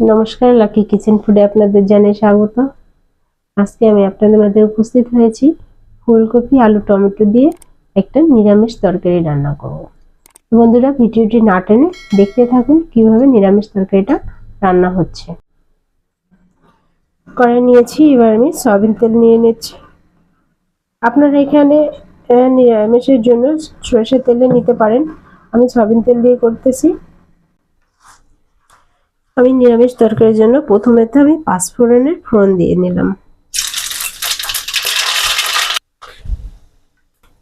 নমস্কার, lucky kitchen ফুডে আপনাদের জানাই স্বাগত। আজকে আমি আপনাদের মাঝে উপস্থিত হয়েছি ফুলকপি, আলু, টমেটো দিয়ে একটা নিরামিষ তরকারি রান্না করব। বন্ধুরা, ভিডিওটি না টেনে দেখতে থাকুন কীভাবে নিরামিষ তরকারিটা রান্না হচ্ছে। করে নিয়েছি, এবার আমি সয়াবিন তেল নিয়ে নিচ্ছি। আপনারা এখানে নিরামিষের জন্য সরষের তেলে নিতে পারেন। আমি সয়াবিন তেল দিয়ে করতেছি। আমি নিরামিষ তরকারির জন্য প্রথমে তো আমি পাঁচফোড়নের ফোড়ন দিয়ে নিলাম।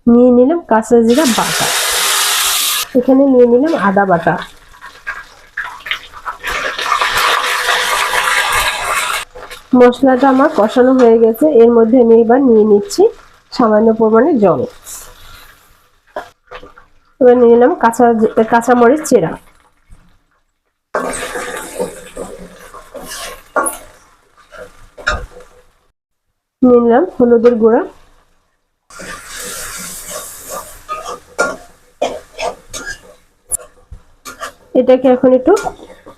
নিয়ে নিলাম কাঁচা জিরা বাটা। এখানে নিয়ে নিলাম আদা বাটা। মশলাটা আমার কষানো হয়ে গেছে। এর মধ্যে আমি এবার নিয়ে নিচ্ছি সামান্য পরিমাণে জল। এবার নিয়ে নিলাম কাঁচা, কাঁচামরিচ চেরা। নিলাম হলুদের গুঁড়া। এটাকে এখন একটু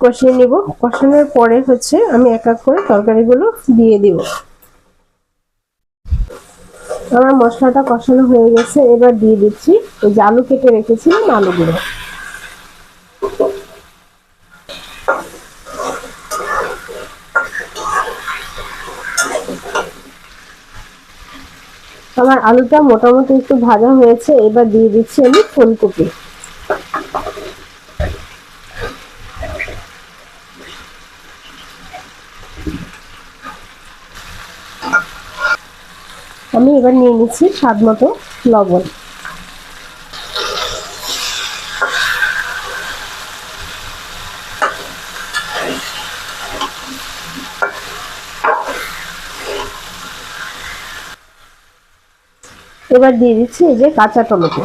কষিয়ে নিব। কষানোর পরে হচ্ছে আমি এক এক করে তরকারিগুলো দিয়ে দিব। আমার মশলাটা কষানো হয়ে গেছে, এবার দিয়ে দিচ্ছি। ওই যে আলু কেটে রেখেছিলাম আলুগুলো। আমার আলুটা মোটামুটি একটু ভাজা হয়েছে, এবার দিয়ে দিচ্ছি আমি ফুলকপি। আমি এবার নিয়ে নিচ্ছি স্বাদ মতো লবণ। এবার দিয়ে দিচ্ছি এই যে কাঁচা টমেটো।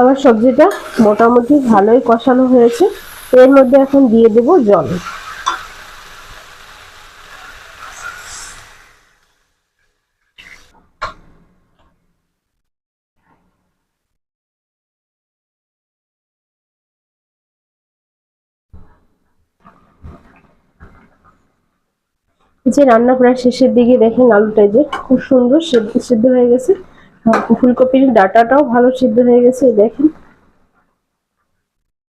আমার সবজিটা মোটামুটি ভালোই কষানো হয়েছে। এর মধ্যে এখন দিয়ে দেবো জল। যে রান্না প্রায় শেষের দিকে দেখেন আলুটা যে খুব সুন্দর সেদ্ধ হয়ে গেছে। ফুলকপির ডাটাটাও ভালো সিদ্ধ হয়ে গেছে দেখেন।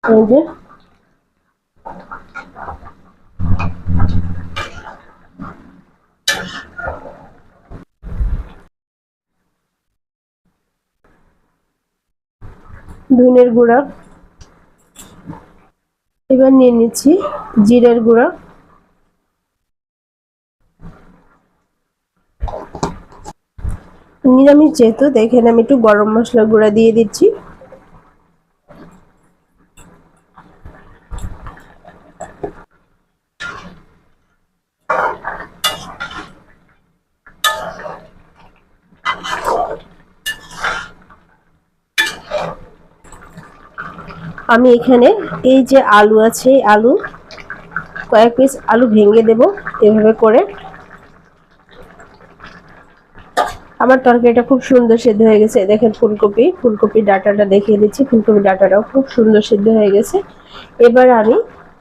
এই যে। ধনের গুঁড়া। এবার নিয়ে নিচ্ছি জিরের গুঁড়া। নিরামিষ যেহেতু দেখেন আমি একটু গরম মশলা গুঁড়া দিয়ে দিচ্ছি। আমি এখানে এই যে আলু আছে, আলু, কয়েক পিস আলু ভেঙে দেব, এভাবে করে। আমার তরকারিটা খুব সুন্দর সেদ্ধ হয়ে গেছে। দেখেন ফুলকপি ফুলকপির ডাটাটা দেখিয়ে দিচ্ছি। ফুলকপির ডাটাটাও খুব সুন্দর সেদ্ধ হয়ে গেছে। এবার আমি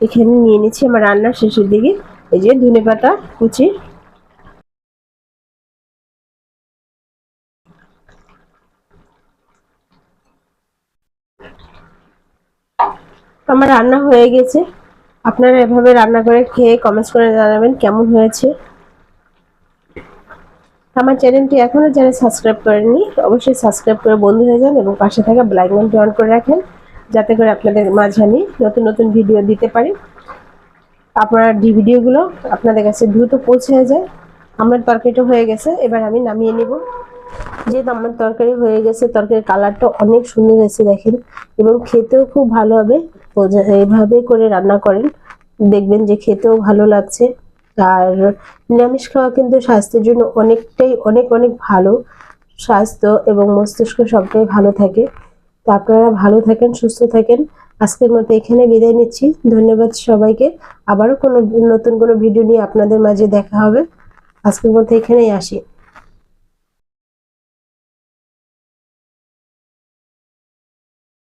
এখানে নিয়ে নিচ্ছি আমার রান্নার শেষের দিকে। এই যে ধনে পাতা, কুচি। আমার রান্না হয়ে গেছে। আপনারা এভাবে রান্না করে খেয়ে কমেন্টস করে জানাবেন কেমন হয়েছে। আমার চ্যানেলটি এখনও যারা সাবস্ক্রাইব করেননি, অবশ্যই সাবস্ক্রাইব করে বন্ধু হয়ে যান এবং পাশে থাকা ব্ল্যাক ঘন্টি অন করে রাখেন, যাতে করে আপনাদের মাঝে আমি নতুন নতুন ভিডিও দিতে পারি। আপনার ভিডিওগুলো আপনাদের কাছে দ্রুত পৌঁছে যায়। আমার তরকারিটা হয়ে গেছে, এবার আমি নামিয়ে নিব। যেহেতু আমার তরকারি হয়ে গেছে, তরকারির কালারটা অনেক সুন্দর হয়েছে দেখেন, এবং খেতেও খুব ভালো হবে। এভাবে করে রান্না করেন, দেখবেন যে খেতেও ভালো লাগছে। আর নিরামিষ খাওয়া কিন্তু স্বাস্থ্যের জন্য অনেকটাই, অনেক অনেক ভালো স্বাস্থ্য এবং মস্তিষ্ক সবটাই ভালো থাকে। তো আপনারা ভালো থাকেন, সুস্থ থাকেন। আজকের মতো এখানে বিদায় নিচ্ছি। ধন্যবাদ সবাইকে। আবারও কোনো নতুন কোনো ভিডিও নিয়ে আপনাদের মাঝে দেখা হবে। আজকের মতো এখানেই আসি।